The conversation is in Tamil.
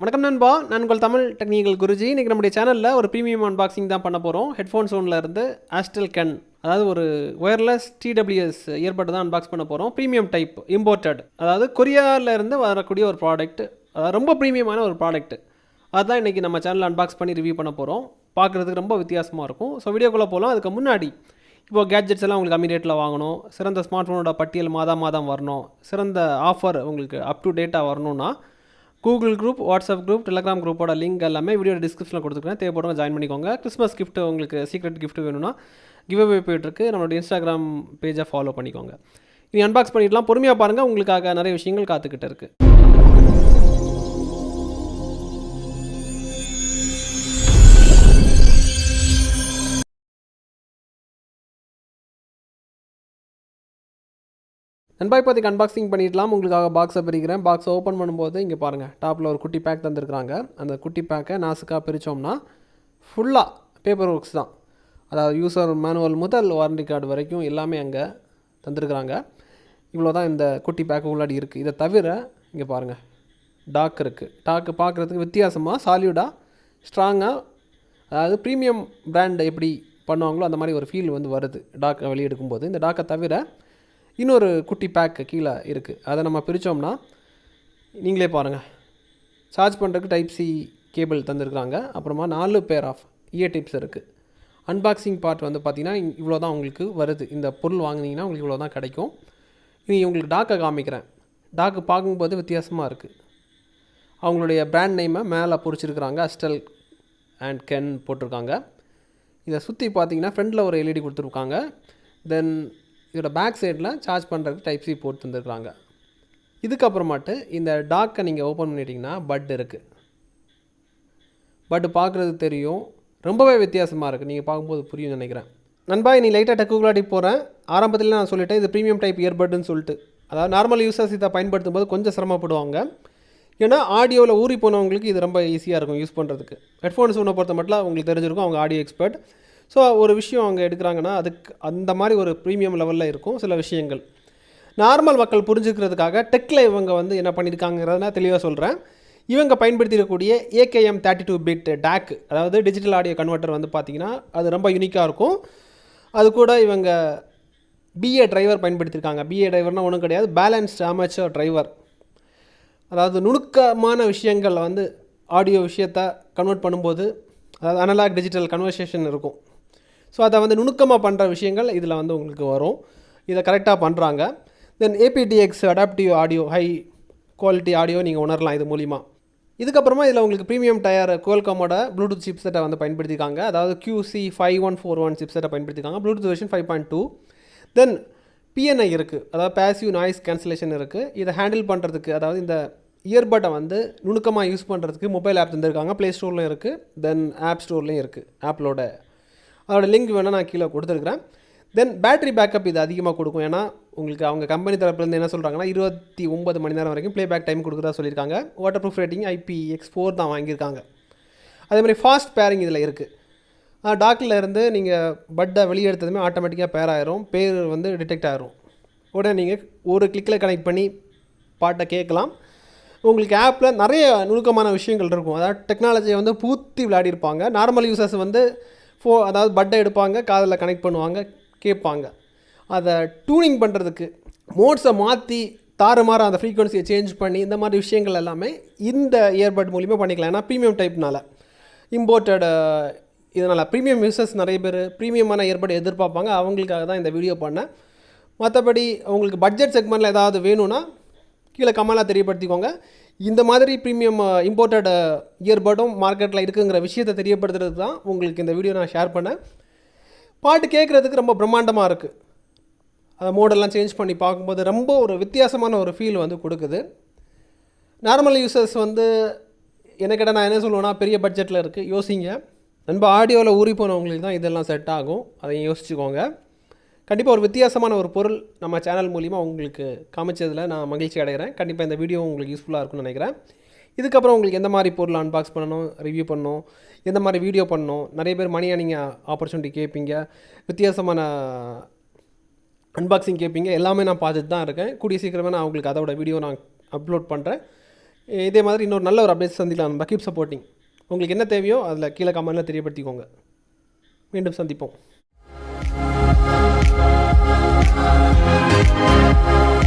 வணக்கம் நண்பா. நான் உங்கள் தமிழ் டெக்னிக்கல் குருஜி. இன்றைக்கி நம்முடைய சேனலில் ஒரு ப்ரீமியம் அன்பாக்சிங் தான் பண்ண போகிறோம் ஹெட்ஃபோன் ஃபோனில் இருந்து ஆஸ்டல் கன் அதாவது ஒரு ஒயர்லெஸ் டிடபிள்யூஎஸ் இயர்பட் தான் அன்பாக்ஸ் பண்ண போகிறோம் ப்ரீமியம் டைப் இம்போர்ட்டட் அதாவது கொரியாவில் இருந்து வரக்கூடிய ஒரு ப்ராடக்ட் அதாவது ரொம்ப ப்ரீமியமான ஒரு ப்ராடக்ட் அதுதான் இன்றைக்கி நம்ம சேனலில் அன்பாக்ஸ் பண்ணி ரிவ்யூ பண்ண போகிறோம் பார்க்குறதுக்கு ரொம்ப வித்தியாசமாக இருக்கும். ஸோ வீடியோக்குள்ளே போகலாம் அதுக்கு முன்னாடி இப்போ கேட்ஜெட்ஸ் எல்லாம் உங்களுக்கு கம்மி ரேட்டில் வாங்கணும். சிறந்த ஸ்மார்ட் ஃபோனோட பட்டியல் மாதம் மாதம் வரணும். சிறந்த ஆஃபர் உங்களுக்கு அப் டு டேட்டாக வரணும்னா Google group WhatsApp group Telegram குரூப்போட லிங்க் எல்லாமே வீடியோ டிஸ்கிரிப்ஷனில் கொடுத்துருக்கேன். தேவைப்படுறவங்க ஜாயின் பண்ணிக்கோங்க. கிறிஸ்மஸ் கிஃப்ட் உங்களுக்கு சீக்ரெட் கிஃப்ட் வேணும்னா கிவ் அவே போயிட்டுருக்கு நம்மளோட இன்ஸ்டாகிராம் பேஜை ஃபாலோ பண்ணிக்கோங்க. இனி அன்பாக்ஸ் பண்ணிடலாம். பொறுமையாக பாருங்கள் உங்களுக்காக நிறைய விஷயங்கள் காத்துக்கிட்டு இருக்குது நண்பா இப்போதைக்கு அன்பாக்சிங் பண்ணிடலாம். உங்களுக்காக பாக்ஸை பிரிக்கிறேன். பாக்ஸை ஓப்பன் பண்ணும்போது இங்கே பாருங்கள் டாப்பில் ஒரு குட்டி பேக் தந்திருக்கிறாங்க. அந்த குட்டி பேக்கை நாசுக்காக பிரித்தோம்னா ஃபுல்லாக பேப்பர் ஒர்க்ஸ் தான். அதாவது யூசர் மேனுவல் முதல் வாரண்டி கார்டு வரைக்கும் எல்லாமே அங்கே தந்திருக்கிறாங்க. இவ்வளோ தான் இந்த குட்டி பேக்கு உள்ளாடி இருக்குது இதை தவிர இங்கே பாருங்கள் டாக் இருக்குது டாக்கு பார்க்குறதுக்கு வித்தியாசமாக சாலியூடாக ஸ்ட்ராங்காக அதாவது ப்ரீமியம் பிராண்ட் எப்படி பண்ணுவாங்களோ அந்த மாதிரி ஒரு ஃபீல் வந்து வருது. டாக்கை வெளியெடுக்கும்போது இந்த டாக்கை தவிர இன்னொரு குட்டி பேக்கு கீழே இருக்குது அதை நம்ம பிரித்தோம்னா நீங்களே பாருங்கள் சார்ஜ் பண்ணுறதுக்கு டைப் சி கேபிள் தந்திருக்காங்க அப்புறமா நாலு பேர் ஆஃப் இயர் டிப்ஸ் இருக்குது அன்பாக்சிங் பார்ட் வந்து பார்த்திங்கன்னா இவ்வளோ தான் உங்களுக்கு வருது. இந்த பொருள் வாங்கினீங்கன்னா உங்களுக்கு இவ்வளோ தான் கிடைக்கும். இனி உங்களுக்கு டாக்கை காமிக்கிறேன். டாக்கு பார்க்கும்போது வித்தியாசமாக இருக்குது அவங்களுடைய பிராண்ட் நேமை மேலே பொறிச்சிருக்கிறாங்க. அஸ்டல் அண்ட் கென் போட்டிருக்காங்க. இதை சுற்றி பார்த்தீங்கன்னா ஃப்ரெண்டில் ஒரு எல்இடி கொடுத்துருக்காங்க. தென் இதோட பேக் சைடில் சார்ஜ் பண்ணுறதுக்கு டைப் சி போட்டு தந்துருக்குறாங்க இதுக்கப்புறமாட்டு இந்த டாக்கை நீங்கள் ஓப்பன் பண்ணிட்டீங்கன்னா பட் இருக்குது பட் பார்க்குறது தெரியும். ரொம்பவே வித்தியாசமாக இருக்குது நீங்கள் பார்க்கும்போது புரியும் நினைக்கிறேன். நண்பா நீ லைட்டாக டெக்குகுலாட்டி போகிறேன் ஆரம்பத்தில் நான் சொல்லிட்டேன் இது ப்ரீமியம் டைப் இயர்பட்னு சொல்லிட்டு. அதாவது நார்மல் யூசர்ஸ் இதை பயன்படுத்தும் போது கொஞ்சம் சிரமப்படுவாங்க. ஏன்னா ஆடியோவில் ஊறி போனவங்களுக்கு இது ரொம்ப ஈஸியாக இருக்கும் யூஸ் பண்ணுறதுக்கு ஹெட்ஃபோன்ஸ் ஒன்று பொறுத்த மட்டும் அவங்களுக்கு தெரிஞ்சிருக்கும் அவங்க ஆடியோ எக்ஸ்பர்ட் ஸோ ஒரு விஷயம் அவங்க எடுக்கிறாங்கன்னா அதுக்கு அந்த மாதிரி ஒரு ப்ரீமியம் லெவலில் இருக்கும் சில விஷயங்கள். நார்மல் மக்கள் புரிஞ்சுக்கிறதுக்காக டெக்கில் இவங்க வந்து என்ன பண்ணியிருக்காங்கிறத தெளிவாக சொல்கிறேன் இவங்க பயன்படுத்தியிருக்கக்கூடிய AKM thirty two bit DAC அதாவது டிஜிட்டல் ஆடியோ கன்வெர்ட்டர் வந்து பார்த்திங்கன்னா அது ரொம்ப யூனிக்காக இருக்கும். அது கூட இவங்க பிஏ டிரைவர் பயன்படுத்தியிருக்காங்க பிஏ டிரைவர்னால் ஒன்றும் கிடையாது பேலன்ஸ்ட் அமேச்சர் டிரைவர் அதாவது நுணுக்கமான விஷயங்கள் வந்து ஆடியோ விஷயத்தை கன்வெர்ட் பண்ணும்போது அதாவது அனலாக் டிஜிட்டல் கன்வர்சேஷன் இருக்கும். ஸோ அதை வந்து நுணுக்கமாக பண்ணுற விஷயங்கள் இதில் வந்து உங்களுக்கு வரும். இதை கரெக்டாக பண்ணுறாங்க then aptX adaptive audio high quality audio நீங்கள் உணரலாம் இது மூலிமா இதுக்கப்புறமா இதில் உங்களுக்கு ப்ரீமியம் டயர் கோல்காமோட ப்ளூடூத் சிப் செட்டை வந்து பயன்படுத்தியிருக்காங்க. அதாவது QC five one four one chip செட்டை பயன்படுத்தியிருக்காங்க. Bluetooth version five point two then PNI இருக்குது அதாவது பேசிவ் நாய்ஸ் கேன்சலேஷன் இருக்குது இதை ஹேண்டில் பண்ணுறதுக்கு அதாவது இந்த இயர்பட்டை வந்து நுணுக்கமாக யூஸ் பண்ணுறதுக்கு மொபைல் ஆப் தந்திருக்காங்க. ப்ளே ஸ்டோர்லையும் இருக்குது தென் ஆப் ஸ்டோர்லேயும் இருக்குது ஆப்பிளோட அதோடய லிங்க் வேணால் நான் கீழே கொடுத்துருக்குறேன். தென் பேட்டரி பேக்கப் இது அதிகமாக கொடுக்கும். ஏன்னா உங்களுக்கு அவங்க கம்பெனி தரப்புலேருந்து என்ன சொல்கிறாங்கன்னா இருபத்தி ஒன்பது மணி நேரம் வரைக்கும் ப்ளே பேக் டைம் கொடுக்குறதா சொல்லியிருக்காங்க. Waterproof rating IP X four தான் வாங்கியிருக்காங்க. அதே மாதிரி ஃபாஸ்ட் பேரிங் இதில் இருக்குது டாக்கில் இருந்து நீங்கள் பட்டை வெளியே எடுத்ததுமே ஆட்டோமேட்டிக்காக பேர் ஆயிரும். பேர் வந்து டிடெக்ட் ஆயிரும். உடனே நீங்கள் ஒரு கிளிக்கில் கனெக்ட் பண்ணி பாட்டை கேட்கலாம். உங்களுக்கு ஆப்பில் நிறைய நுணுக்கமான விஷயங்கள் இருக்கும். அதாவது டெக்னாலஜியை வந்து பூத்தி விளையாடிருப்பாங்க நார்மல் யூசர்ஸ் வந்து ஃபோ அதாவது பட்டை எடுப்பாங்க காதில் கனெக்ட் பண்ணுவாங்க கேட்பாங்க. அதை டியூனிங் பண்ணுறதுக்கு மோட்ஸை மாற்றி தாறுமாற அந்த ஃப்ரீக்வன்சியை சேஞ்ச் பண்ணி இந்த மாதிரி விஷயங்கள் எல்லாமே இந்த இயர்பட் மூலிமா பண்ணிக்கலாம். ஏன்னா ப்ரீமியம் டைப்னால் இம்போர்ட்டட் இதனால் ப்ரீமியம் யூசர்ஸ் நிறைய பேர் ப்ரீமியமான ஏற்பாடு எதிர்பார்ப்பாங்க. அவங்களுக்காக தான் இந்த வீடியோ பண்ணேன். மற்றபடி உங்களுக்கு பட்ஜெட் செக்மெண்ட்டில் ஏதாவது வேணும்னா கீழே கமலாக தெரியப்படுத்திக்கோங்க. இந்த மாதிரி ப்ரீமியம் இம்போர்ட்டட் இயர்பட்டும் மார்க்கெட்டில் இருக்குங்கிற விஷயத்தை தெரியப்படுத்துறது தான் உங்களுக்கு இந்த வீடியோ நான் ஷேர் பண்ணேன். பாட்டு கேட்குறதுக்கு ரொம்ப பிரம்மாண்டமாக இருக்குது அந்த மோடெல்லாம் சேஞ்ச் பண்ணி பார்க்கும்போது ரொம்ப ஒரு வித்தியாசமான ஒரு ஃபீல் வந்து கொடுக்குது. நார்மல் யூசர்ஸ் வந்து என்ன கேட்டால் நான் என்ன சொல்லுவேன்னா பெரிய பட்ஜெட்டில் இருக்குது யோசிங்க. நண்ப ஆடியோவில் ஊறி போனவங்களுக்கு தான் இதெல்லாம் செட் ஆகும். அதையும் யோசிச்சுக்கோங்க. கண்டிப்பாக ஒரு வித்தியாசமான ஒரு பொருள் நம்ம சேனல் மூலிமா உங்களுக்கு காமிச்சதில் நான் மகிழ்ச்சி அடைகிறேன். கண்டிப்பாக இந்த வீடியோ உங்களுக்கு யூஸ்ஃபுல்லாக இருக்கும்னு நினைக்கிறேன். இதுக்கப்புறம் உங்களுக்கு எந்த மாதிரி பொருள் அன்பாக்ஸ் பண்ணணும் ரிவ்யூ பண்ணணும் எந்த மாதிரி வீடியோ பண்ணணும் நிறைய பேர் மணி நீங்கள் ஆப்பர்ச்சுனிட்டி கேட்பீங்க வித்தியாசமான அன்பாக்சிங் கேட்பீங்க எல்லாமே நான் பார்த்துட்டு தான் இருக்கேன். கூடிய சீக்கிரமே நான் உங்களுக்கு அதோட வீடியோ நான் அப்லோட் பண்ணுறேன் இதே மாதிரி இன்னொரு நல்ல ஒரு அப்டேட் சந்திக்கலாம். நம்ம கீப் சப்போர்ட்டிங் உங்களுக்கு என்ன தேவையோ அதில் கீழே கமெண்ட்டில் தெரியப்படுத்திக்கோங்க. மீண்டும் சந்திப்போம். Thank you.